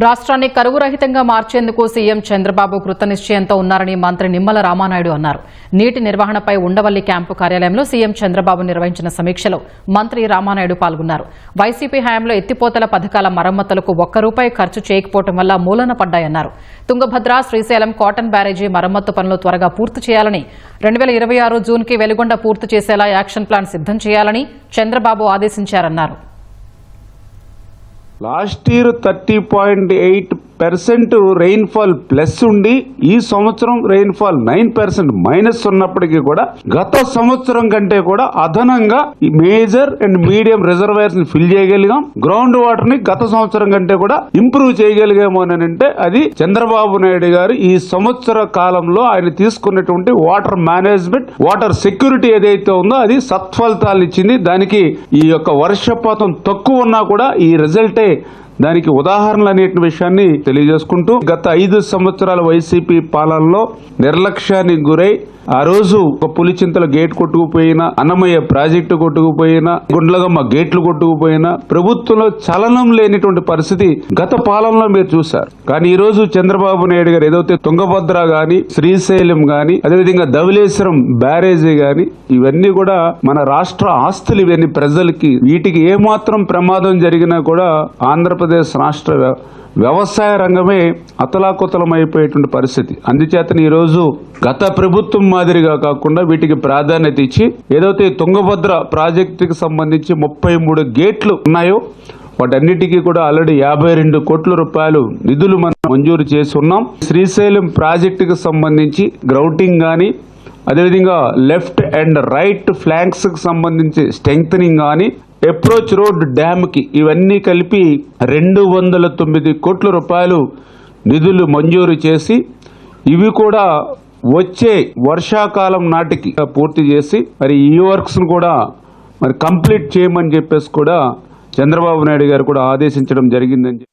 రాష్ట్రాన్ని కరువు రహితంగా మార్చేందుకు సీఎం చంద్రబాబు కృతనిశ్చయంతో ఉన్నారని మంత్రి నిమ్మల రామానాయుడు అన్నారు. నీటి నిర్వహణపై ఉండవల్లి క్యాంపు కార్యాలయంలో సీఎం చంద్రబాబు నిర్వహించిన సమీక్షలో మంత్రి రామానాయుడు పాల్గొన్నారు. వైసీపీ హయాంలో ఎత్తిపోతల పథకాల మరమ్మతులకు ఒక్క రూపాయి ఖర్చు చేయకపోవడం వల్ల మూలన పడ్డాయన్నారు. తుంగభద్ర శ్రీశైలం కాటన్ బ్యారేజీ మరమ్మత్తు పనులు త్వరగా పూర్తి చేయాలని రెండు వేల ఇరవై ఆరు జూన్కి వెలుగొండ పూర్తి చేసేలా యాక్షన్ ప్లాన్ సిద్దం చేయాలని Chandrababu ఆదేశించారన్నారు. Last year thirty point eight percent rainfall plus ఉండి ఈ సంవత్సరం రెయిన్ఫాల్ నైన్ పర్సెంట్ మైనస్ ఉన్నప్పటికీ కూడా గత సంవత్సరం కంటే కూడా అదనంగా మేజర్ అండ్ మీడియం రిజర్వాయర్స్ని ఫిల్ చేయగలిగాం. గ్రౌండ్ వాటర్ని గత సంవత్సరం కంటే కూడా ఇంప్రూవ్ చేయగలిగాము అని అంటే అది చంద్రబాబు నాయుడు గారు ఈ సంవత్సర కాలంలో ఆయన తీసుకున్నటువంటి వాటర్ మేనేజ్మెంట్ వాటర్ సెక్యూరిటీ ఏదైతే ఉందో అది సత్ఫలితాలు ఇచ్చింది. దానికి ఈ యొక్క వర్షపాతం తక్కువ ఉన్నా కూడా ఈ రిజల్టే దానికి ఉదాహరణలు అనే విషయాన్ని తెలియజేసుకుంటూ గత ఐదు సంవత్సరాల వైసీపీ పాలనలో నిర్లక్ష్యానికి గురై ఆ రోజు ఒక పులిచింతల గేట్ కొట్టుకుపోయినా అన్నమయ్య ప్రాజెక్టు కొట్టుకుపోయినా గుండ్లగమ్మ గేట్లు కొట్టుకుపోయినా ప్రభుత్వంలో చలనం లేనిటువంటి పరిస్థితి గత పాలనలో మీరు చూశారు. కానీ ఈ రోజు చంద్రబాబు నాయుడు గారు ఏదైతే తుంగభద్ర గాని శ్రీశైలం గాని అదేవిధంగా ధవలేశ్వరం బ్యారేజీ గాని ఇవన్నీ కూడా మన రాష్ట్ర ఆస్తులు ఇవన్నీ ప్రజలకి వీటికి ఏమాత్రం ప్రమాదం జరిగినా కూడా ఆంధ్రప్రదేశ్ రాష్ట్ర వ్యవసాయ రంగమే అతలాకుతలమైపోయేటువంటి పరిస్థితి. అందుచేతన ఈరోజు గత ప్రభుత్వం మాదిరిగా కాకుండా వీటికి ప్రాధాన్యత ఇచ్చి ఏదైతే తుంగభద్ర ప్రాజెక్టుకి సంబంధించి ముప్పై మూడు గేట్లు ఉన్నాయో వాటన్నిటికీ కూడా ఆల్రెడీ యాభై రెండు కోట్ల రూపాయలు నిధులు మనం మంజూరు చేసి ఉన్నాం. శ్రీశైలం ప్రాజెక్టుకి సంబంధించి గ్రౌటింగ్ కానీ అదేవిధంగా లెఫ్ట్ అండ్ రైట్ ఫ్లాంక్స్కి సంబంధించి స్ట్రెంగ్తనింగ్ కానీ అప్రోచ్ రోడ్ డ్యామ్కి ఇవన్నీ కలిపి రెండు వందల తొమ్మిది కోట్ల రూపాయలు నిధులు మంజూరు చేసి ఇవి కూడా వచ్చే వర్షాకాలం నాటికి పూర్తి చేసి మరి ఈ వర్క్స్ను కూడా మరి కంప్లీట్ చేయమని చెప్పేసి కూడా చంద్రబాబు నాయుడు గారు కూడా ఆదేశించడం జరిగిందని చెప్పి